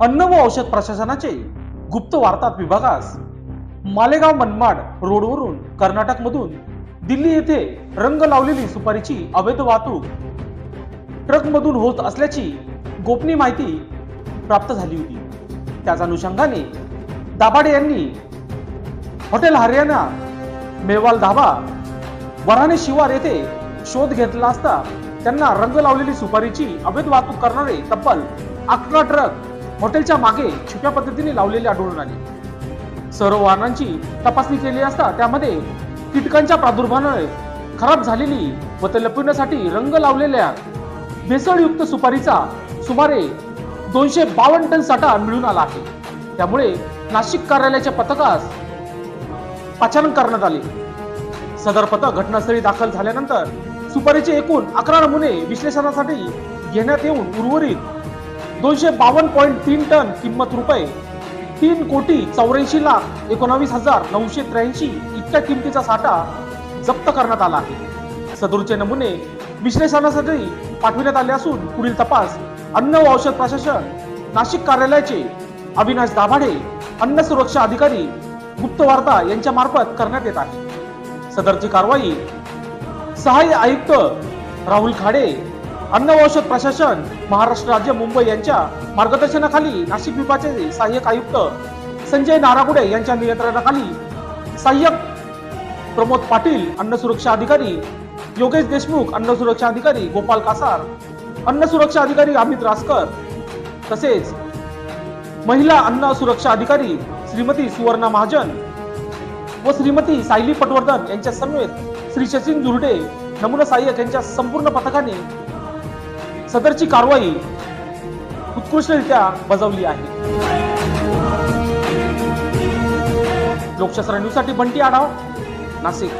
अन्न व औषध प्रशासनाचे गुप्त वार्ता विभागास मालेगाव मनमाड रोडवरून कर्नाटकमधून दिल्ली येथे रंग लावलेली सुपारीची अवैध वाहतूक ट्रकमधून होत असल्याची गोपनीय माहिती प्राप्त झाली होती. त्याच अनुषंगाने दाभाडे यांनी हॉटेल हरियाणा मेवाल धाबा वराणे शिवार येथे शोध घेतला असता त्यांना रंग लावलेली सुपारीची अवैध वाहतूक करणारे तब्बल अकरा ट्रक हॉटेलच्या मागे छुप्या पद्धतीने लावलेले आढळून आले. सर्व वाहनांची तपासणी केली असता त्यामध्ये कीटकांच्या प्रादुर्भावाने खराब झालेली व ते लपविण्यासाठी रंग लावलेल्या भेसळयुक्त सुपारीचा सुमारे दोनशे बावन्न टन साठा मिळून आला आहे. त्यामुळे नाशिक कार्यालयाच्या पथकास पाचारण करण्यात आले. सदर पथक घटनास्थळी दाखल झाल्यानंतर सुपारीचे एकूण अकरा नमुने विश्लेषणासाठी घेण्यात येऊन उर्वरित दोनशे बावन्न पॉईंट तीन टन किंमत रुपये. तीन कोटी चौऱ्याऐंशी लाख एकोणावीस हजार नऊशे त्र्याऐंशी इतक्या किमतीचा साठा जप्त करण्यात आला आहे. सदरचे नमुने विश्लेषणासाठी पाठविण्यात आले असून पुढील तपास अन्न व औषध प्रशासन नाशिक कार्यालयाचे अविनाश दाभाडे अन्न सुरक्षा अधिकारी गुप्त वार्ता यांच्या मार्फत करण्यात येत आहे. सदरची कारवाई सहाय्य आयुक्त राहुल खाडे अन्न व औषध प्रशासन महाराष्ट्र राज्य मुंबई यांच्या मार्गदर्शनाखाली नाशिक विभागाचे सहाय्यक आयुक्त संजय नारागुडे यांच्या नियंत्रणाखाली सहाय्यक प्रमोद पाटील अन्न सुरक्षा अधिकारी योगेश देशमुख अन्न सुरक्षा अधिकारी गोपाल कासार अन्न सुरक्षा अधिकारी अमित रासकर तसेच महिला अन्न सुरक्षा अधिकारी श्रीमती सुवर्णा महाजन व श्रीमती सायली पटवर्धन यांच्या समेत श्री सचिन जुर्डे नमुना सहाय्यक यांच्या संपूर्ण पथकाने सदरची कारवाई उत्कृष्टरित्या बजावली आहे. लोकशास्त्र न्यूजसाठी बंटी आढाव नाशिक.